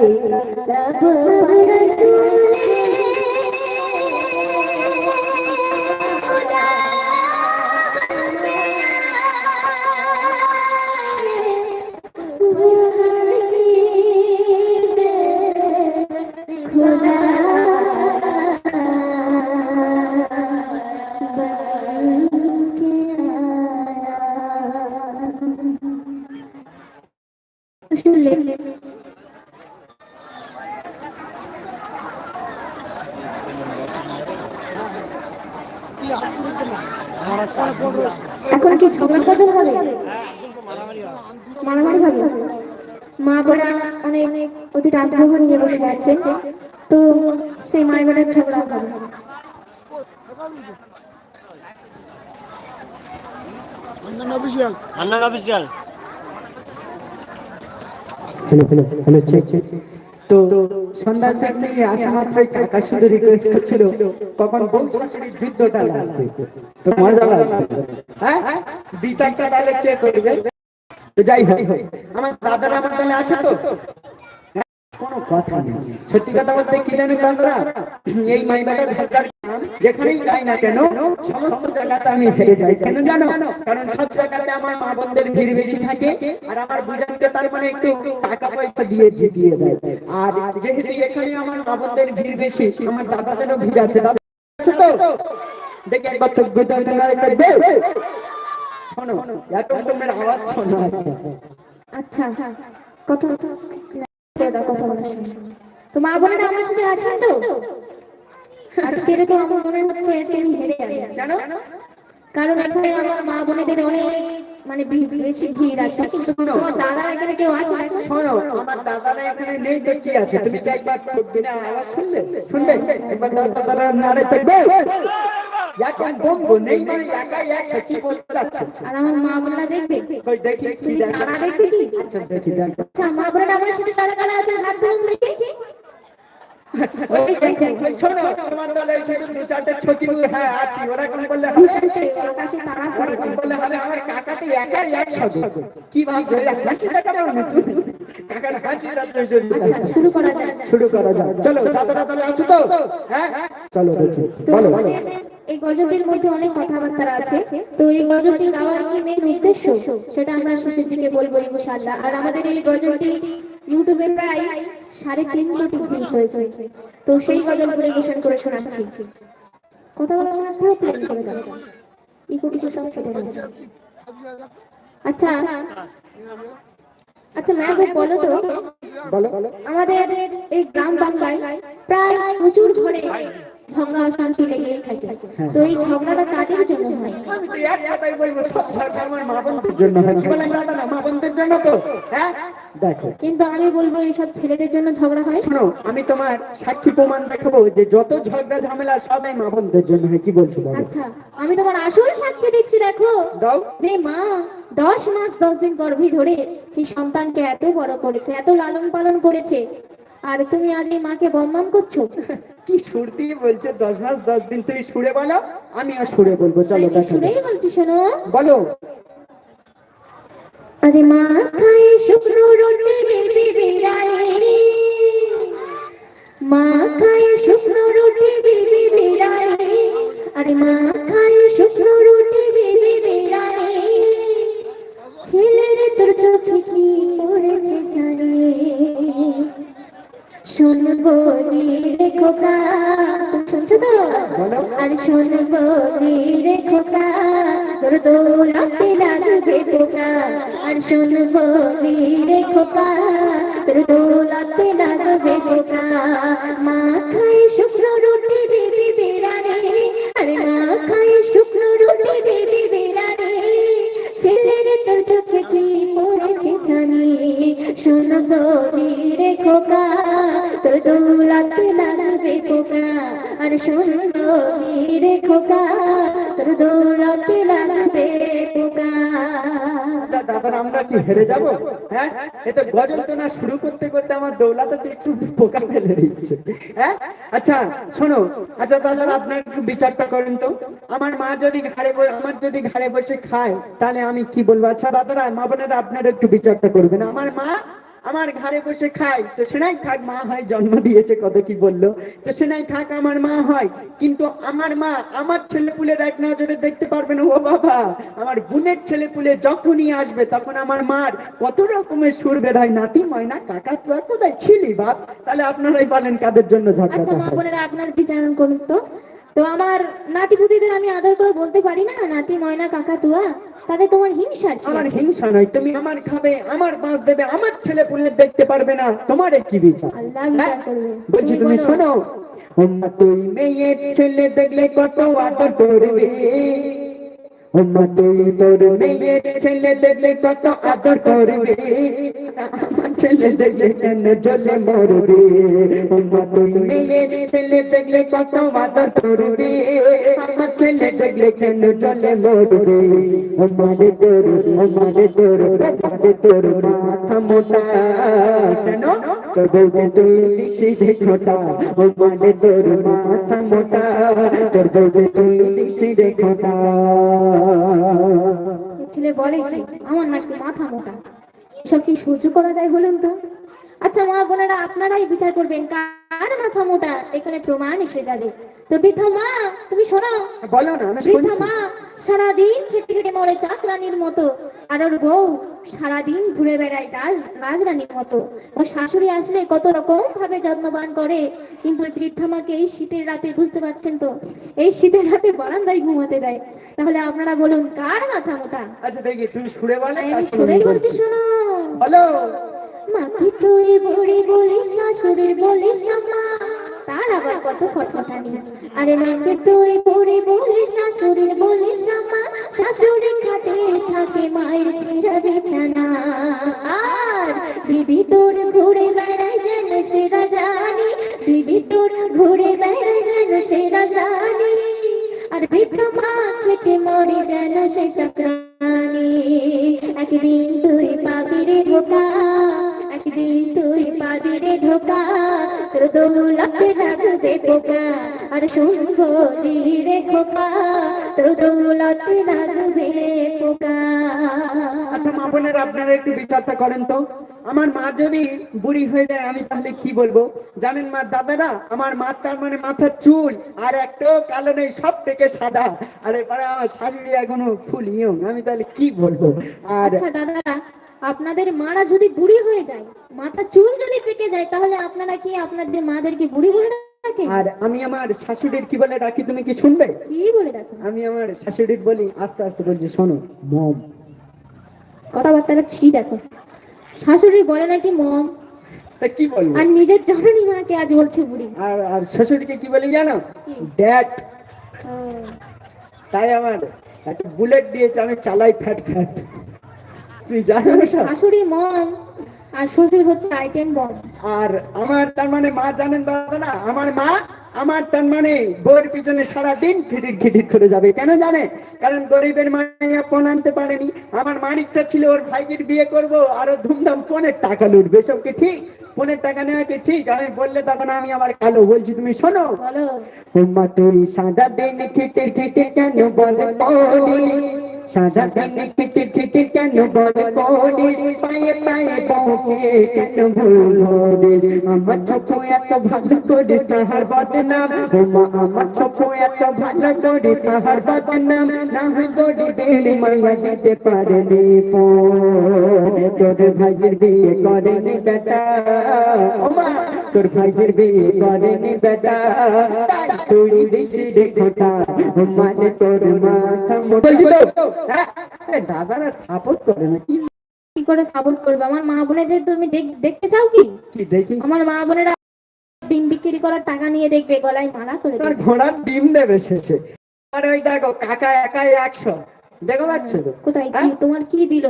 i love মারামারি হবে মা বোনা অনেক অতি আগ্রহ নিয়ে বসে আছে। তো সেই মায়ের বোনের ঝগড়া হবে। Hannan official. Hello hello hello check check তো সন্ধ্যা থেকে আসা মাত্রই কাকা শুধু রিকোয়েস্ট করছিল কখন বউ শাশুড়ির যুদ্ধটা লাগবে? তো মজা লাগবে হ্যাঁ? বিচারটা তাহলে কে করবে? তো যাই হোক, আমার দাদারা আমার দলে আছে তো? হ্যাঁ? কোনো কথা নেই। সত্যি কথা বলতে কি জানেন দাদারা? এই মাইবাটা ঝগড়ার যেখানেই যাই না কেন, সমস্ত জায়গাতে আমি হেরে যাই। কেন জানো? কারণ সব জায়গাতে আমার মা ভিড় বেশি থাকে আর আমার বুঝাতে তার মানে একটু টাকা পয়সা দিয়ে দেয়। আর যেহেতু এখানে আমার মা ভিড় বেশি, আমার দাদাদেরও ভিড় আছে। দাদা আছে তো? দেখি একবার তো শোনো আওয়াজ শোনো। আচ্ছা কথা দাও কথা বলা শুনি তো মা বোনেরা আমার সাথে আছেন তো? আজকে এরকম আমার মনে হচ্ছে আজকে আমি হেরে যাব। কেন? কারণ এখানে আমার মা বোনেদের অনেক মানে বেশি ভিড় আছে। কিন্তু তোমার দাদা এখানে কেউ আছে? শোনো আমার দাদারা এখানে নেই তো কি আছে? তুমি কি একবার দিনে আওয়াজ শুনবে? শুনবে? একবার দাদারা দেখবে এখন বন্ধু নেই মানে একাই একশো কি বলতে যাচ্ছে আর আমার মা বোনেরা দেখবে? কই দেখি কি তারা দেখবে কি? আচ্ছা দেখি দেখো। আচ্ছা মা বোনেরা আমার সাথে কারা কারা আছে? হাত ধরুন দেখি। শোনো তোমার দলে এসে দু চারটে ছটি হ্যাঁ আছি। ওরা কোন বললে দু হবে চারটে আকাশে তারা ওরা কোন বললে হবে? আমার কাকা তো একাই একশো কি ভাবছ? হাসি দেখা পাবো না তুমি কাকার হাসি আচ্ছা শুরু করা যাক। শুরু করা যাক। চলো দাদারা তাহলে আছো তো? হ্যাঁ? চলো দেখি। বলো। এই গজলটির মধ্যে অনেক কথাবার্তা আছে। তো এই গজলটি গাওয়ার কি মেন উদ্দেশ্য? সেটা আমরা শেষের দিকে বলব ইনশাআল্লাহ। আর আমাদের এই গজলটি ইউটিউবে প্রায় সাড়ে তিন কোটি ভিউজ হয়েছে। তো সেই গজল পরিবেশন করে শোনাচ্ছি। কথা বলার সময় পুরো প্লেন করে দাও। এই কোটি সব কেটে দেবে আচ্ছা আচ্ছা ম্যাম বলো তো বলো। আমাদের এই গ্রাম বাংলায় প্রায় প্রচুর ঘরে ঝগড়া অশান্তি লেগে থাকে। তো এই ঝগড়াটা কাদের জন্য হয়? আমি এক কথাই বলব সব ঝগড়া আমার মা বোনদের জন্য হয় কি বলেন দাদারা মা বোনদের জন্য তো হ্যাঁ দেখো। কিন্তু আমি বলব এইসব ছেলেদের জন্য ঝগড়া হয়? শোনো আমি তোমার সাক্ষী প্রমাণ দেখাবো যে যত ঝগড়া ঝামেলা সবাই মা জন্য হয়। কি বলছো আচ্ছা আমি তোমার আসল সাক্ষী দিচ্ছি দেখো। দাও। যে মা দশ মাস দশ দিন গর্ভে ধরে সেই সন্তানকে এত বড় করেছে এত লালন পালন করেছে। আর তুমি আজ এই মাকে বদনাম করছ? কি সুর দিয়ে বলছে? দশ মাস দশ দিন তুমি সুরে বলো আমিও সুরে বলব। চলো আমি দেখো শুনেই বলছি শোনো। বলো। আরে মাথায় শুকনো রুটি বিবি বিরানি মাথায় শুকনো রুটি বিবি বিরানি আরে মাথায় শুকনো রুটি বিবি বিরানি ছেলের তোর চোখে কি পড়েছে জানি? শোন বলি রে খোকা শুনছো তো? আর শোন বলি রে খোকা তোর দৌড়াতে লাগবে পোকা। আর শোন বলি রে খোকা তোর দৌড়াতে লাগবে শোন বলি রে খোকা, তোর দৌলাতে লাগবে দাদা আমরা কি হেরে যাব? হ্যাঁ? গজল তো না শুরু করতে করতে আমার দৌলাতে তো একটু পোকা ফেলে দিচ্ছে। হ্যাঁ? আচ্ছা শোনো আচ্ছা দাদা আপনার একটু বিচারটা করেন তো। আমার মা যদি ঘাড়ে বসে আমার যদি ঘাড়ে বসে খায়, তাহলে আমি কি বলব? আচ্ছা দাদারা, মা আপনারা একটু বিচারটা করবেন। আমার মা আমার ঘরে বসে খাই। তো সেনাই খাক মা হয় জন্ম দিয়েছে কত কি বলল? তো সেনাই খাক আমার মা হয়। কিন্তু আমার মা আমার ছেলে পুলের এক নজরে দেখতে পারবে না ও বাবা আমার বোনের ছেলে পুলে যখনই আসবে তখন আমার মার কত রকমের সুর বেরোয়। নাতি ময়না কাকা তুয়া কোথায় ছিলি বাপ? তাহলে আপনারাই বলেন কাদের জন্য ঝগড়া আচ্ছা মা? বোনেরা আপনার বিচারণ করুন তো। তো আমার নাতি পুতিদের আমি আদর করে বলতে পারি না? নাতি ময়না কাকা তুয়া? তাতে তোমার হিংসা আমার হিংসা নাই তুমি আমার খাবে আমার বাস দেবে আমার ছেলে পুলে দেখতে পারবে না তোমার কি বিচার। আল্লাহ বিচার হ্যাঁ? করবে। বলছি তুমি শোনো। তুই মেয়ের ছেলে দেখলে কত আদর করবে। ওমা তুই তোর মেয়ের ছেলে দেখলে কত আদর করবে? আমার ছেলে দেখলে কেন জ্বলে মরবে? ওমা তুই ছেলে মোটা। কেন? বউকে তুই দিশি খোটা ওমারে তোর মাথা মোটা। তোর বউকে তুই দিশি ছেলে বলে আমার নাকি মাথা মোটা। সব কি সহ্য করা যায় বলুন তো? আচ্ছা মা বোনেরা আপনারাই বিচার করবেন কার মাথা মোটা? এখানে প্রমাণ এসে যাবে। তো বৃদ্ধা মা তুমি শোনো। বলো না বৃদ্ধা মা সারাদিন খেটে খেটে মরে চাকরানির মতো। আর ওর বউ সারাদিন ঘুরে বেড়ায় রাজ রাজরানীর মতো। ওর শাশুড়ি আসলে কত রকম ভাবে যত্নবান করে কিন্তু ওই বৃদ্ধা মাকে এই শীতের রাতে বুঝতে পারছেন তো? এই শীতের রাতে বারান্দায় ঘুমাতে দেয়। তাহলে আপনারা বলুন কার মাথা মোটা? আচ্ছা দেখি তুমি সুরে বলে আমি সুরেই বলছি বলছি। শোনো। বলো। মাকে তুই বুড়ি বলিস শাশুড়ির বলিস মা তার আবার কত ফটফটানি। আরে মাকে তুই বুড়ি বলিস, শাশুড়ির বলিস মা শাশুড়ি খাটে থাকে মায়ের ছেঁড়া বিছানা। আর বিবি তোর ঘুরে বেড়ায় যেন সেরা জানি। বিবি তোর ঘুরে বেড়ায় যেন সেরা জানি। আর বৃদ্ধ মা খেটে মরে যেন সে চাকরানি। একদিন তুই পাবি রে ধোকা, একদিন তুই পাবি রে ধোকা। তোর দৌলতে লাগবে পোকা আর শোন রে খোকা তোর দৌলতে লাগবে পোকা। আচ্ছা মা বোনের আপনারা একটু বিচারটা করেন তো। আমার মা যদি বুড়ি হয়ে যায় আমি তাহলে কি বলব? জানেন মা দাদারা আমার মা তার মানে মাথার চুল আর একটাও কালো নেই সব থেকে সাদা। আর এবারে আমার শাশুড়ি এখনও ফুল ইয়ং আমি তাহলে কি বলব? আর আচ্ছা দাদারা আপনাদের মারা যদি বুড়ি হয়ে যায় মাথা চুল যদি পেকে যায় তাহলে আপনারা কি আপনাদের মাদেরকে বুড়ি বলে ডাকেন? আর আমি আমার শাশুড়ির কি বলে ডাকি তুমি কি শুনবে? কি বলে ডাকেন? আমি আমার শাশুড়ির বলি আস্তে আস্তে বলছি শোনো মম। কথাবার্তাটা ছি দেখো। শাশুড়ি বলে নাকি মম? তা কি বলব? আর নিজের জননী মাকে আজ বলছে বুড়ি। আর আর শ্বশুরকে কি বলি জানো? ড্যাড তাই আমার একটা বুলেট দিয়েছে আমি চালাই ফ্যাট ফ্যাট। তুই জানো মানে শাশুড়ি মম আর শ্বশুর হচ্ছে আইটেম বম আর আমার তার মানে মা জানেন দাদা না আমার মা আমার তার মানে বউয়ের পিছনে সারাদিন খিটির খিটির করে যাবে। কেন জানে? কারণ গরিবের মাইয়া ফোন আনতে পারেনি। আমার মার ইচ্ছা ছিল ওর ভাইজির বিয়ে করব আরও ধুমধাম ফোনের টাকা লুটবে। সব কি ঠিক? ফোনের টাকা নেওয়া কি ঠিক? আমি বললে তখন আমি আবার কালো বলছি তুমি শোনো। বলো। তুই সাদা দিন খিটির খিটির কেন বলে সাদা দিন খিটির খিটির কেন বলে করিস পায়ে পায়ে বউকে কেন ভুল ধরিস আমার ছোট এত ভালো করিস পারেনি ভাইয়ের বিয়ে করেনি বেটা তোর ভাইয়ের বিয়ে করেনি বেটা। তাই তুই দিশি রে খোটা মানে তোর মাথা মোটা। বলছি তো। হ্যাঁ? দাদারা সাপোর্ট করে না। কি কি করে সাপোর্ট করবে? আমার মা বোনেদের তুমি দেখ- দেখতে চাও কি? কি দেখি? আমার মা বোনেরা ডিম বিক্রি করার টাকা নিয়ে দেখবে গলায় মালা করে তার ঘোড়ার ডিম দেবে শেষে আর ওই দেখো কাকা একাই একশো। দেখো পাচ্ছ তো? কোথায়? কি? হ্যাঁ? তোমার কি দিল?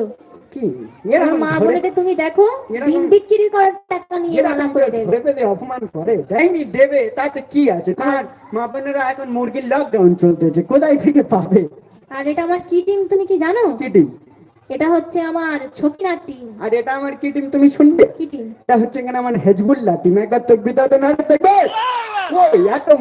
কি? আমার এরকম মা বলেতে তুমি দেখো ডিম বিক্রি করার টাকা নিয়ে মানা করে করে দেবে। ধরে বেঁধে অপমান করে? দেয়নি দেবে তাতে কি আছে? তোমার মা বোনেরা এখন মুরগির লকডাউন চলতেছে কোথায় থেকে পাবে? আর এটা আমার কি টিম তুমি কি জানো? কি টিম এটা হচ্ছে আমার ছকিনার টিম আর এটা আমার কি টিম তুমি শুনবে? কি টিম এটা হচ্ছে আমার হেজবুল্লাহ টিম একবার তো বিদাত না দেখবে। ওই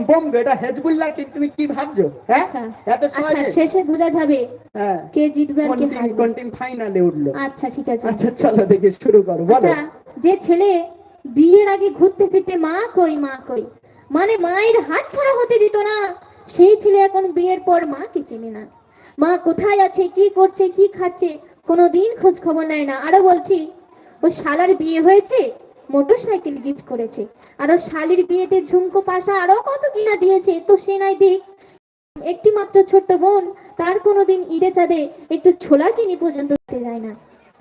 বোম এটা হেজবুল্লাহ টিম তুমি কি ভাবছ? হ্যাঁ? আচ্ছা এত আচ্ছা সহজে শেষে বোঝা যাবে হ্যাঁ। কে জিতবে আর কে হারবে। কোন টিম ফাইনালে উঠল? আচ্ছা ঠিক আছে। আচ্ছা চলো দেখি শুরু করো বলো। আচ্ছা যে ছেলে বিয়ের আগে ঘুরতে ফিরতে মা কই মা কই? মানে মায়ের হাত ছাড়া হতে দিত না। সেই ছেলে এখন বিয়ের পর মাকে চেনে না। মা কোথায় আছে কি করছে কি খাচ্ছে কোনোদিন খোঁজ খবর নেয় না। আরও বলছি ও শালার বিয়ে হয়েছে? মোটর সাইকেল গিফট করেছে। আর শালির বিয়েতে ঝুমকো পাশা আরও কত কিনা দিয়েছে তো সে নাই দিক। একটি মাত্র ছোট্ট বোন তার কোনোদিন ঈদে চাঁদে একটু ছোলা চিনি পর্যন্ত দিতে যায় না।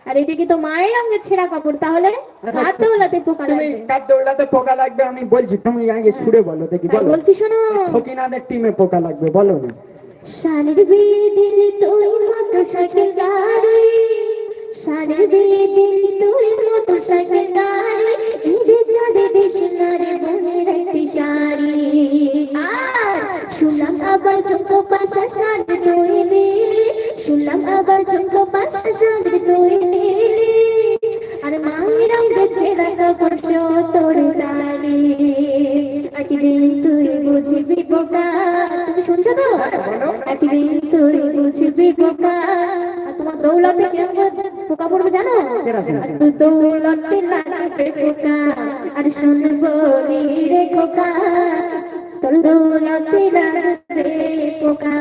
আর এদিকে তো মায়ের রঙের ছেঁড়া কাপড় তাহলে আচ্ছা, হাত দৌলাতে পোকা তুমি লাগবে। কার পোকা লাগবে আমি বলছি তুমি আগে সুরে বলো দেখি বলো। বলছি শোনো। ছকিনাদের টিমে পোকা লাগবে বলো না। শালির বিয়ে দিলি তুই মোটর সাইকেল গাড়ি দিলি তুই মোটর সাইকেল গাড়ি চাঁদে একটি শাড়ি। আর শুনলাম আবার ছোট পাশা শাড়ি তুই দিলি শুনলাম আবার ছোট পাশা শাড়ি তুই দিলি আর মায়ের রঙে ছেঁড়া কাপড় তোর একদিন তুই বুঝবি বোকা তুমি শুনছো তো? একদিন তুই বুঝবি বোকা তোমার দৌলতে কেমন পোকা পড়বে জানো দৌলতে লাগবে পোকা আর শোন বলি রে খোকা। তোর দৌলতে লাগবে পোকা।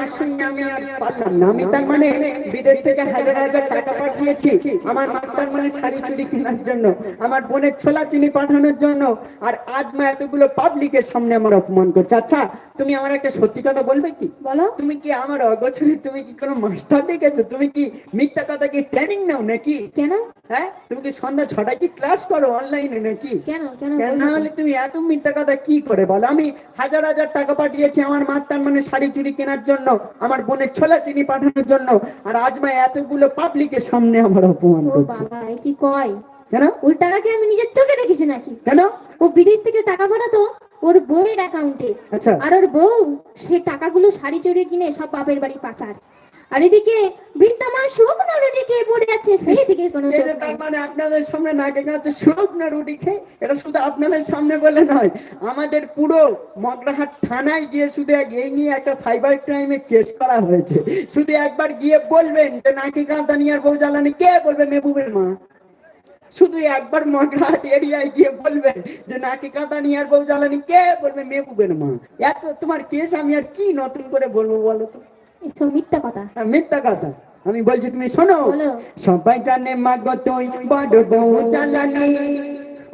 আমার মার আমি আর পারলাম না। আমি তার মানে বিদেশ থেকে হাজার হাজার টাকা পাঠিয়েছি। আমার মা তার মানে শাড়ি চুড়ি কেনার জন্য আমার বোনের ছোলা চিনি পাঠানোর জন্য আর আজ মা এতগুলো পাবলিকের সামনে আমার অপমান করছে। আচ্ছা তুমি আমার একটা সত্যি কথা বলবে কি? বলো। তুমি কি আমার অগোচরে তুমি কি কোনো মাস্টার ডেকেছো? তুমি কি মিথ্যা কথা কি ট্রেনিং নাও নাকি? কেন? হ্যাঁ? তুমি কি সন্ধ্যা ছটায় কি ক্লাস করো অনলাইনে নাকি? কেন কেন কেন? না হলে তুমি এত মিথ্যা কথা কি করে বলো? আমি হাজার হাজার টাকা পাঠিয়েছি আমার মাতার মানে শাড়ি চুড়ি কেনার জন্য। আমার বোনের ছোলা চিনি পাঠানোর জন্য আর আজ মা এতগুলো পাবলিকের সামনে আমার অপমান করছে। বাবা কি কয়? কেন? ওই টাকা কি আমি নিজের চোখে দেখেছি নাকি? কেন? ও বিদেশ থেকে টাকা পাঠাতো ওর বউয়ের অ্যাকাউন্টে আচ্ছা। আর ওর বউ সে টাকাগুলো শাড়ি চড়িয়ে কিনে সব বাপের বাড়ি পাচার। আর এদিকে বৃদ্ধা মা শুকনো রুটি খেয়ে পড়ে যাচ্ছে সেই দিকে কোনো। তার মানে আপনাদের সামনে নাকে কাছে শুকনো রুটি খেয়ে এটা শুধু আপনাদের সামনে বলে নয় আমাদের পুরো মগরাহাট থানায় গিয়ে শুধু এই নিয়ে একটা সাইবার ক্রাইমে কেস করা হয়েছে। শুধু একবার গিয়ে বলবেন যে নাকি কাঁদানিয়ার বউ জ্বালানি কে বলবে? মেহবুবের মা। শুধু একবার মগরাহাট এরিয়ায় গিয়ে বলবেন যে নাকি কাঁদানিয়ার বউ জ্বালানি কে বলবে? মেহবুবের মা। এত তোমার কেস আমি আর কি নতুন করে বলব বলো তো? মিথ্যা কথা। হ্যাঁ, মিথ্যা কথা। আমি বলছি তুমি শোনো সবাই জানে মা গো তুই বড় বউ আর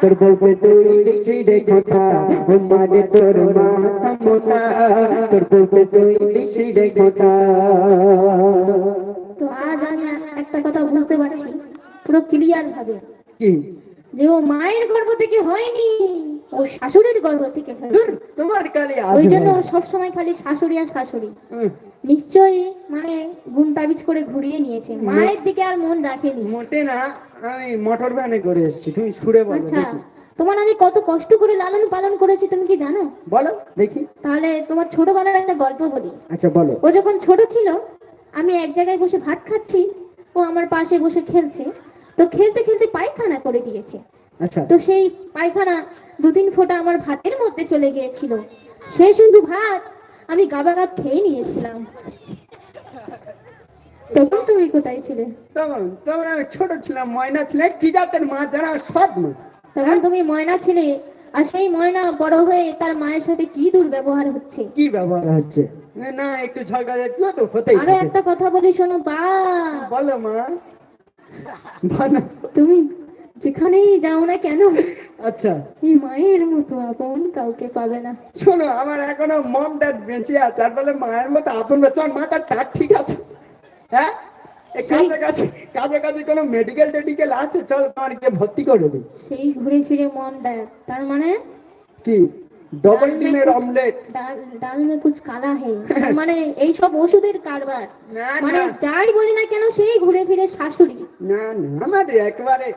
তোর বউকে তুই দিশি রে খোটা ও মানে তোর মাথা মোটা তোর বউকে তুই দিশি রে খোটা তো আজ আমি একটা কথা বুঝতে পারছি পুরো ক্লিয়ার ভাবে। কি? যে ও মায়ের গর্ভ থেকে হয়নি ও শাশুড়ির গর্ভ থেকে হয়েছে। তোমার কালে ওই জন্য সব সময় খালি শাশুড়ি আর শাশুড়ি। নিশ্চয়ই মানে গুম তাবিজ করে ঘুরিয়ে নিয়েছে। মায়ের দিকে আর মন রাখেনি। মোটে না আমি মোটর ভ্যানে করে এসেছি তুমি সুরে বলো আচ্ছা তোমার আমি কত কষ্ট করে লালন পালন করেছি তুমি কি জানো? বলো দেখি। তাহলে তোমার ছোটবেলার একটা গল্প বলি। আচ্ছা বলো। ও যখন ছোট ছিল আমি এক জায়গায় বসে ভাত খাচ্ছি ও আমার পাশে বসে খেলছে। তো খেলতে খেলতে পায়খানা করে দিয়েছে। আচ্ছা। তো সেই পায়খানা দু তিন ফোঁটা আমার ভাতের মধ্যে চলে গিয়েছিল। সে শুধু ভাত আমি গাবা গাব খেয়ে নিয়েছিলাম। তখন তুমি কোথায় ছিলে? তখন তখন আমি ছোট ছিলাম ময়না ছিলাম কি জাতের মাছ জানা সৎ মা। তখন তুমি ময়না ছিলে আর সেই ময়না বড় হয়ে তার মায়ের সাথে কি দুর্ব্যবহার হচ্ছে? কি ব্যবহার হচ্ছে? না একটু ঝগড়া তো হতেই আরও একটা কথা বলি শোনো বা বলো মা। তুমি যেখানেই যাও না কেন? আচ্ছা। এই মায়ের মতো আপন কাউকে পাবে না। শোনো আমার এখনও মম ড্যাড বেঁচে আছে। আর বলে মায়ের মতো আপন তোমার মাথা টাক ঠিক আছে? হ্যাঁ? কাছাকাছি কাছাকাছি কোনো মেডিকেল টেডিকেল আছে? চল তোমার গিয়ে ভর্তি করে দিই। সেই ঘুরে ফিরে মন দেয় তার মানে? কি? ডবল ডিমের অমলেট ডাল ডাল মে কুছ কালা হে মানে এই সব ওষুধের কারবার। মানে যাই বলি না কেন সেই ঘুরে ফিরে শাশুড়ি। না না আমার একবারে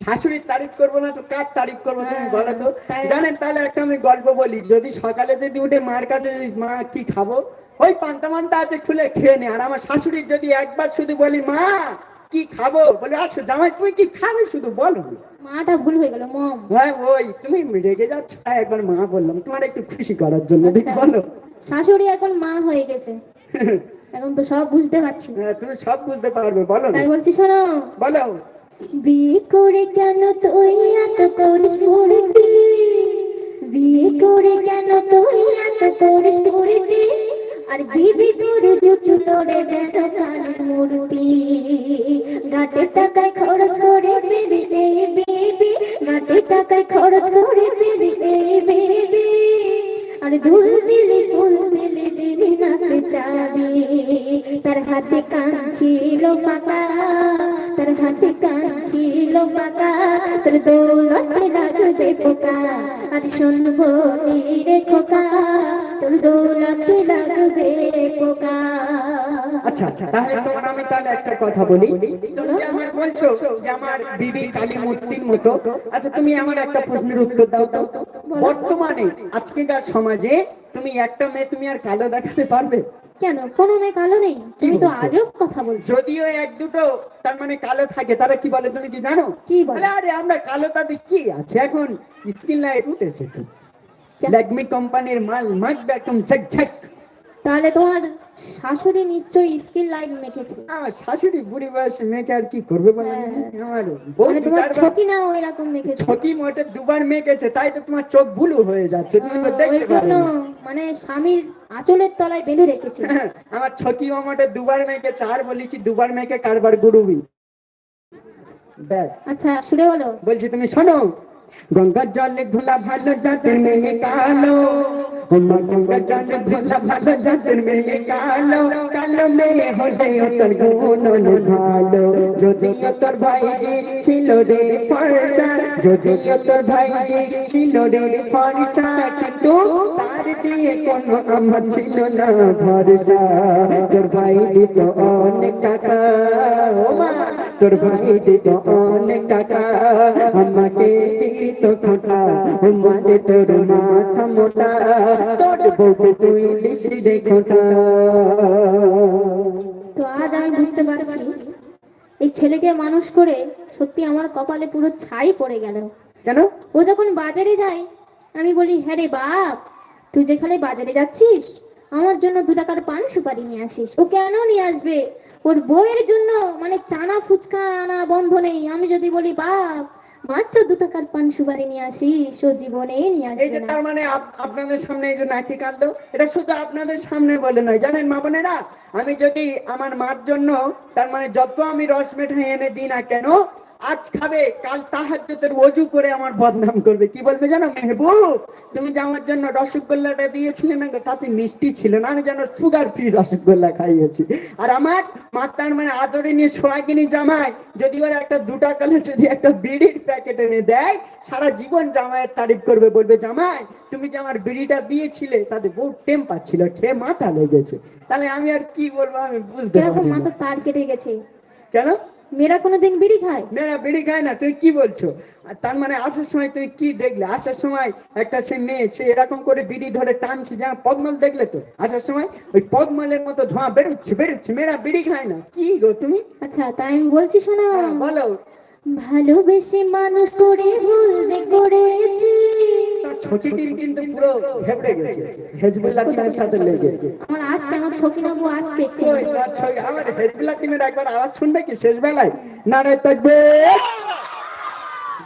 শাশুড়ির তারিফ করব না তো কার তারিফ করব তুমি হ্যাঁ, বলো তো? জানেন তাহলে একটা আমি গল্প বলি যদি সকালে যদি উঠে মার কাছে যদি মা কি খাব? ওই পান্তা মান্তা আছে খুলে খেয়ে নে। আর আমার শাশুড়ির যদি একবার শুধু বলি মা কি খাব? বলে আসো জামাই তুমি কি খাবে? শুধু বলো। মাটা ভুল হয়ে গেল মম। হ্যাঁ ওই তুমি রেগে যাচ্ছ? হ্যাঁ, একবার মা বললাম তোমার একটু খুশি করার জন্য ঠিক আচ্ছা। বলো? শাশুড়ি এখন মা হয়ে গেছে। এখন তো সব বুঝতে পারছি। হ্যাঁ, তুমি সব বুঝতে পারবে বলো তাই বলছি শোনো। বলো। বিয়ে করে কেন তুই এত করিস ফুর্তি? বিয়ে করে কেন তুই এত করিস ফুর্তি? আর বিবি তোর জুটু লড়ে যেন কালের মূর্তি। গাটে টাকায় খরচ করে বেবি এই বেবি, গাটে টাকায় খরচ করে বেবি এই বেবি। আর দুল দিলি ফুল দিলি দিলি নাতে চাবি। তার হাতে কান ছিল ফাঁকা তার হাতে কান ছিল ফাঁকা তোর দৌলতে লাগবে পোকা। আর শুনব রে খোকা তোর দৌলতে লাগবে পোকা। আচ্ছা আচ্ছা তাহলে তোমার আমি তাহলে একটা কথা বলি। তুমি আমার বলছো যে আমার বিবি কালী মূর্তির মতো? আচ্ছা তুমি আমার একটা প্রশ্নের উত্তর দাও তো। বর্তমানে আজকেকার সমাজে তুমি একটা মেয়ে তুমি আর কালো দেখাতে পারবে? কেন? কোনো মেয়ে কালো নেই। তুমি তো? আজব কথা বলছো। যদিও এক দুটো তার মানে কালো থাকে তারা কি বলে তুমি কি জানো? কি বলে? আরে, আমরা কালো তাতে কি আছে এখন? স্কিন লাইট উঠেছে তো। লেগমি কোম্পানির মাল মাখবে একদম ঝকঝক। তাহলে তোমার শাশুড়ি নিশ্চয়ই স্কিল লাইফ মেখেছে। আমার শাশুড়ি বুড়ি বয়সে মেয়েকে আর কি করবে বলো হ্যাঁ। আমার মানে তোমার ছকি না মেখেছে। ছকি মোটে দুবার মেকেছে তাই তো তোমার চোখ হয়ে যাচ্ছে তুমি তো দেখতে পারো মানে স্বামীর আঁচলের তলায় বেঁধে রেখেছে। আমার ছকি মোটে দুবার মেকেছে আর বলেছি দুবার মেকে কারবার গুরুবি। ব্যাস। আচ্ছা সুরে বলো। বলছি তুমি শোনো গঙ্গার জলে ঘোলা ভালো জাতের মেয়ে কালো। জলে ঘোলা ভালো জাতের মেয়ে কালো কালো মেয়ে হলে তোর গুণ ভালো যদিও তোর ভাই যে ছিল রে ফর্সা যদিও তোর ভাই যে ছিল রে ফর্সা কিন্তু তার দিয়ে ভরসা তোর ভাই দিত অনেক টাকা তোর ভাই দিত অনেক টাকা আমাকে দিত খোটা মানে তোর মাথা মোটা তোর বউকে তুই দিস রে খোটা। তো আজ আমি বুঝতে পারছি এই ছেলেকে মানুষ করে সত্যি আমার কপালে পুরো ছাই পড়ে গেল। কেন? ও যখন বাজারে যায় আমি বলি হ্যাঁ রে বাপ তুই যেখানে বাজারে যাচ্ছিস আমার জন্য দু টাকার পান সুপারি নিয়ে আসিস। ও কেন নিয়ে আসবে? ওর বউয়ের জন্য মানে চানা ফুচকা আনা বন্ধ নেই। আমি যদি বলি বাপ মাত্র দু টাকার পান সুপারি নিয়ে আসিস ও জীবনে নিয়ে আসবে না। তার মানে আপনাদের সামনে এই যে নাকি কাঁদলো এটা শুধু আপনাদের সামনে বলে নয় জানেন মা বোনেরা? আমি যদি আমার মার জন্য তার মানে যত আমি রস মিঠাই এনে দিই না কেন আজ খাবে কাল তাহাজ্জুদের ওযু করে আমার বদনাম করবে। কি বলবে জানো মেহবুব? তুমি যে আমার জন্য রসগোল্লাটা দিয়েছিলে না তাতে মিষ্টি ছিল না আমি যেন সুগার ফ্রি রসগোল্লা খাইয়েছি। আর আমার মা তার মানে আদরে নিয়ে সোয়াগিনী জামাই যদি ওরা একটা দুটা কালে যদি একটা বিড়ির প্যাকেট এনে দেয় সারা জীবন জামাইয়ের তারিফ করবে বলবে জামাই তুমি যে আমার বিড়িটা দিয়েছিলে তাতে বহু টেম্পার ছিল খেয়ে মাথা লেগেছে। তাহলে আমি আর কি বলব আমি বুঝতে পারি মাথা তার কেটে গেছে? কেন? মেয়েরা কোনোদিন বিড়ি খায়? না বিড়ি খায় না তুই কি বলছো? তার মানে আসার সময় তুই কি দেখলে? আসার সময় একটা সে মেয়ে সে এরকম করে বিড়ি ধরে টানছে যেন পগমল দেখলে তো। আসার সময় ওই পগমলের মতো ধোঁয়া বেরোচ্ছে বেরোচ্ছে মেয়েরা বিড়ি খায় না। কি গো তুমি? আচ্ছা তাই আমি বলছি শোনো। হ্যাঁ, বলো। ভালোবেসে মানুষ করে ভুল যে করেছি ছটি টিম কিন্তু পুরো ঘেবড়ে গেছে। হেজবুল্লাহ টিমের সাথে লেগে। আমার আসছে আমার ছোটি বাবু আসছে তার আমার হেজবুল্লাহ টিমের একবার আওয়াজ শুনবে কি শেষ বেলায় নারে থাকবে। দেখে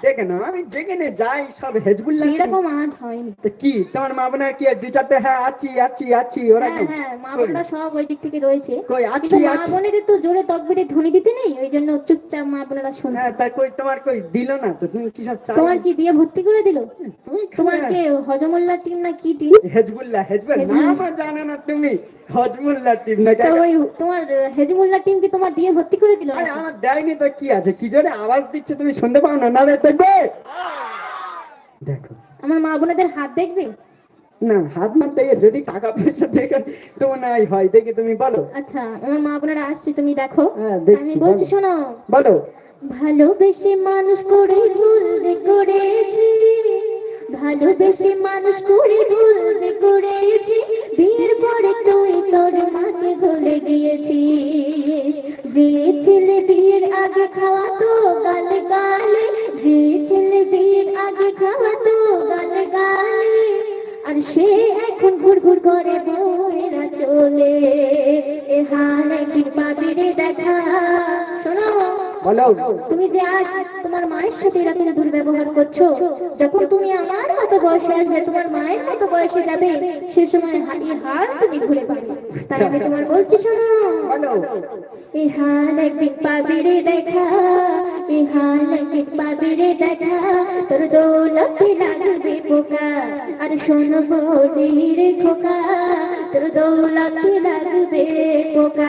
না আমি যেখানে যাই সব হেজবুল্লাহ সেরকম আজ হয়নি। তো কি তোমার মা বোনের কি দুই চারটে হ্যাঁ আছি আছি আছি ওরা হ্যাঁ হ্যাঁ মা বোনরা সব ওই দিক থেকে রয়েছে। কই আছি মা বোনেদের তো জোরে তকবিরে ধ্বনি দিতে নেই ওই জন্য চুপচাপ মা বোনেরা শুনছে। হ্যাঁ তা কই তোমার কই দিল না তো? তুমি কি সব চাও তোমার কি দিয়ে ভর্তি করে দিল? তুমি তোমার কে হজমোল্লা টিম না কি টিম? হেজবুল্লাহ হেজবুল হেজবুল্লাহ। নামও জানো না তুমি। হজমুল্লাহ টিম না তো ওই তোমার হেজমুল্লা টিম কি তোমার দিয়ে ভর্তি করে দিল আরে আমার দেয়নি তো কি আছে? কি আওয়াজ দিচ্ছে তুমি শুনতে পাও না? না দেখবে! দেখো। আমার মা বোনেদের হাত দেখবে? না হাত মারতে গিয়ে যদি টাকা পয়সা দেখে তো নাই হয় দেখে তুমি বলো। আচ্ছা আমার মা বোনেরা আসছে তুমি দেখো। হ্যাঁ, আমি বলছি শোনো। বলো। ভালোবেসে মানুষ করে ভুল যে করেছি। ভালোবেসে মানুষ করে ভুল যে করেছি, বিয়ের পরে তুই তোর মাকে ধরে গিয়েছিস। যে ছেলে বিয়ের আগে খাওয়াতো গালে গালে, যে ছেলে বিয়ের আগে খাওয়াতো গালে গালে। আর সে এখন ঘুর ঘুর করে বউয়েরা চলে এ হাল একদিন পাবি রে দেখা। শোনো বলো। তুমি যে আজ তোমার মায়ের সাথে এরকম দুর্ব্যবহার করছ যখন তুমি আমার মতো বয়সে আসবে তোমার মায়ের মতো বয়সে যাবে সে সময় হারিয়ে হাল তুমি ঘুরে পাবে। তাই আমি তোমার বলছি শোনো। এ হাল একদিন পাবি রে দেখা। এ হাল একদিন পাবি রে দেখা। তোর দৌলতে লাগবে পোকা। আর শোন বলি রে খোকা তোর দৌলত লাগবে পোকা।